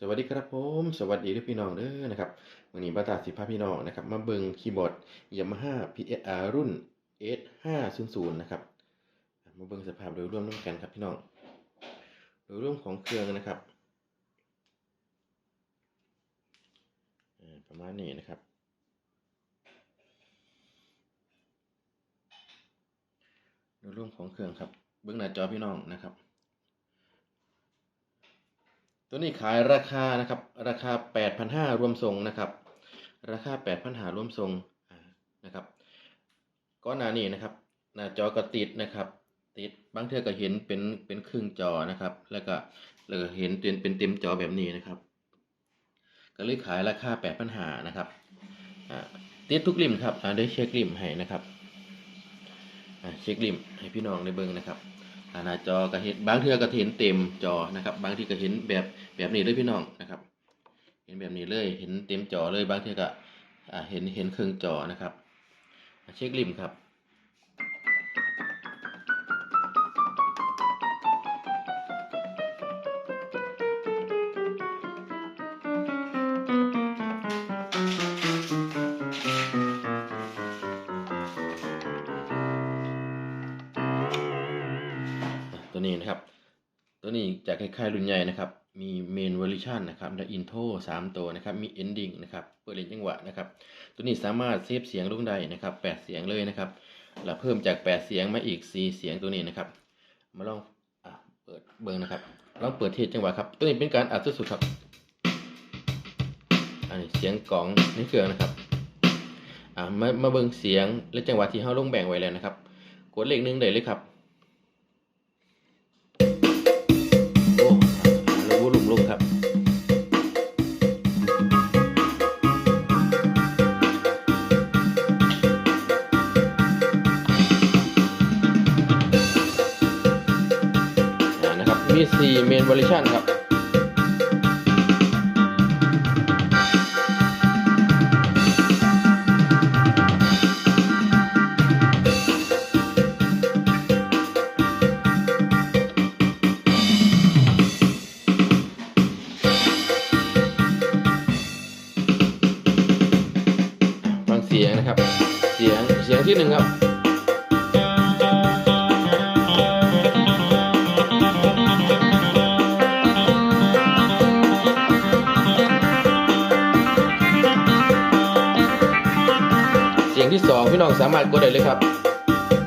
สวัสดีครับผมสวัสดีทุกพี่น้องเด้อนะครับวันนี้บาตาสิพาพี่น้องนะครับ มาเบิงคีย์บอร์ด Yamaha PSR รุ่น S500 นะครับมาเบิงสภาพโดยรวมร่วมกันครับพี่น้องโดยรวมของเครื่องนะครับประมาณนี้นะครับ โดยรวมของเครื่องครับ เบื้องหน้าจอพี่น้องนะครับ ตัวนี้ขายราคานะครับ ราคา 8,500รวมส่งนะครับ ราคา 8,500รวมส่งนะครับก้อนหน้านี้นะครับ หน้าจอก็ติดนะครับติดบางเทื่อก็เห็นเป็นเป็นครึ่งจอนะครับ แล้วก็แล้วก็เห็นเป็นเป็นเต็มจอแบบนี้นะครับ ก็เลยขายราคา 8,500นะครับติดทุกริมครับอ่าได้เช็คริมให้นะครับเช็คริมให้พี่น้องได้เบิ่งนะครับ หน้าจอก็เห็นบางเทือก็เห็นเต็มจอนะครับ บางทีก็เห็นแบบแบบนี้เลยพี่น้องนะครับ เห็นแบบนี้เลยเห็นเต็มจอเลยบางทีก็เห็นเห็นครึ่งจอนะครับ เช็คริมครับ นี้นะครับ ตัวนี้จะคล้ายๆรุ่นใหญ่นะครับ มีเมนเวอร์ชันนะครับและอินโทรสามตัวนะครับ มีเอนดิ้งนะครับ เปิดเล่นจังหวะนะครับ ตัวนี้สามารถเซฟเสียงลงได้นะครับแปดเสียงเลยนะครับ แล้วเพิ่มจากแปดเสียงมาอีกสี่เสียงตัวนี้นะครับ มาลองอเปิดเบิ้งนะครับ ลองเปิดเทสจังหวะครับ ตัวนี้เป็นการอัดสุดๆครับ อันนี้เสียงกล่องในเครื่องนะครับอ่ามามาเบิ้งเสียงและจังหวะที่เราลงแบ่งไว้แล้วนะครับ กดเลขหนึ่งได้เลยครับ ล้ววูลุ่มลุ่มครับนะครับ มี4 main version ครับ เสียงนะครับเสียงเสียงที่หนึ่งครับ เสียงที่สองพี่น้องสามารถกดได้เลยครับ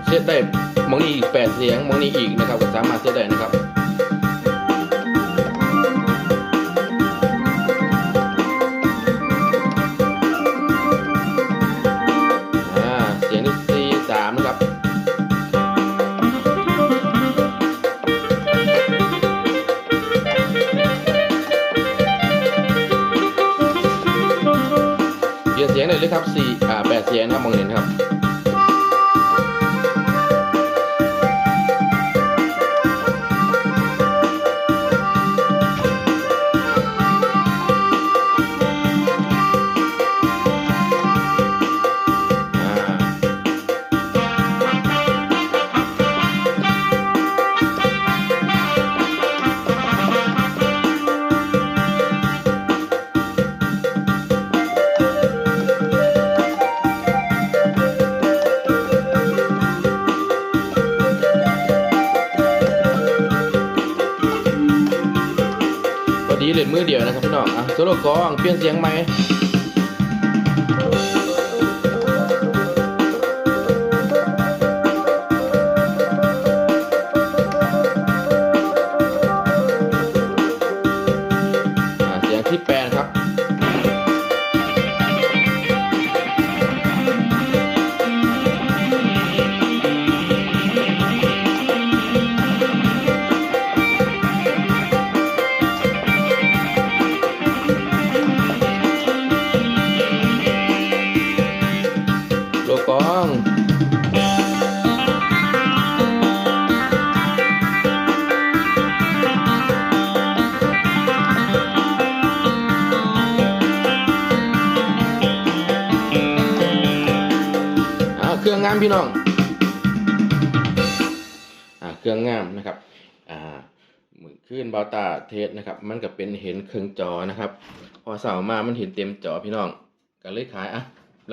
เซตได้มองนี้อีกแปดเสียงมองนี้อีกนะครับก็สามารถเซตได้นะครับ เปลี่ยนเสียงได้เลยครับสี่อ่าแปดเสียงนะครับมองเห็นครับ มือเดียวนะครับพี่น้องอะโซโล่กลองเปลี่ยนเสียงไหมเสียงที่แปดามพี่น้องอ่าเครื่องงามนะครับอ่ามือขึ้นเบาตาเทสนะครับ มันก็เป็นเห็นเครื่องจอนะครับ พอเสามามันเห็นเต็มจอพี่น้องก็เลยขายอะ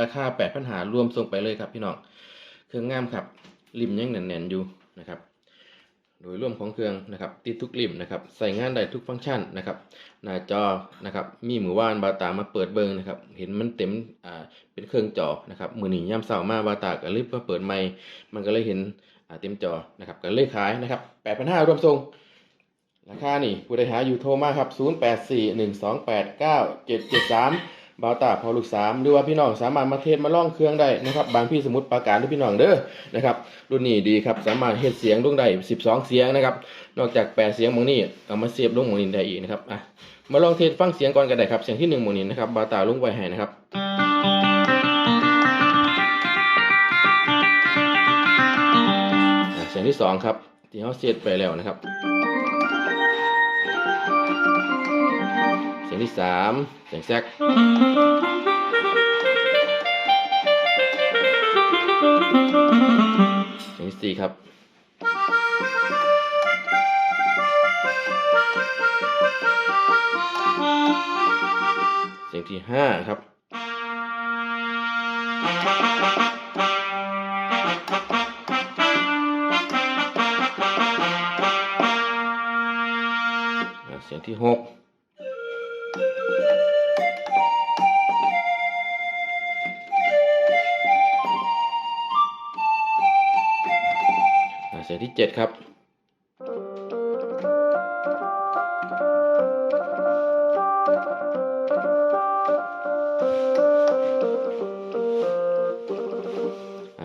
ราคาแปดพันหารวมส่งไปเลยครับพี่น้องเครื่องงามครับริมยังแน่นๆอยู่นะครับ ดยรวมของเครื่องนะครับติดทุกริมนะครับใส่งานได้ทุกฟังก์ชันนะครับหน้าจอนะครับมีมือว่านบาตามาเปิดเบิงนะครับเห็นมันเต็มอ่าเป็นเครื่องจอนะครับมือหนีย่ำเสาร์มาบาตาก็รีบมาเปิดไมค์มันก็เลยเห็นอ่าเต็มจอนะครับก็เลยขายนะครับแปดพันห้ารวมส่งราคานี่ผู้ใดหาอยู่โทรมาครับ0 8 4 1 2 8 9 7 7 3 บาวตาพอลูก3หรือว่าพี่น้องสามารถมาเทสมาล่องเครื่องได้นะครับบางพี่สมมติประการด้วยพี่น้องเด้อนะครับรุ่นนี้ดีครับสามารถเฮ็ดเสียงลงได้12เสียงนะครับนอกจาก8เสียงมองนี้เอามาเสียบลงมองนี้ได้อีกนะครับอะมาลองเทสฟังเสียงก่อนกันได้ครับเสียงที่1หมองนี้นะครับบาวตาลงไว้ให้นะครับเสียงที่สองครับที่เขาเซตไปแล้วนะครับ ยงที่สามเสียงแซกเสียงที่สี่ครับเสียงที่ห้าครับ เสียงที่หก อ่าเสียงที่เจ็ดครับ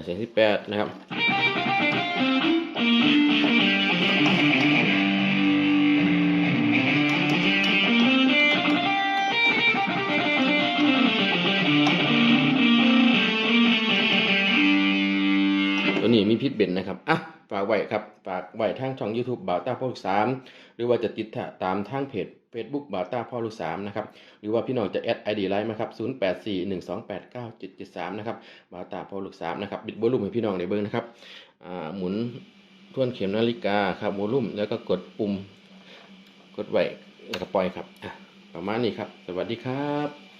เสียงที่แปดนะครับ นี้มีพิษเบ็นนะครับอะฝากไว้ครับฝากไว้ทางช่อง YouTube บ่าวต้าพ่อลูกสามหรือว่าจะติดตามทางเพจ Facebook บ่าวต้าพ่อลูกสามนะครับหรือว่าพี่น้องจะแอด ID ไลน์มาครับ0841289773นะครับบ่าวต้าพ่อลูกสามนะครับบิดโวลุ่มให้พี่น้องได้เบิ่งนะครับอ่าหมุนทวนเข็มนาฬิกาครับโวลุ่มแล้วก็กดปุ่มกดไว้แล้วก็ปล่อยครับอะประมาณนี้ครับ สวัสดีครับ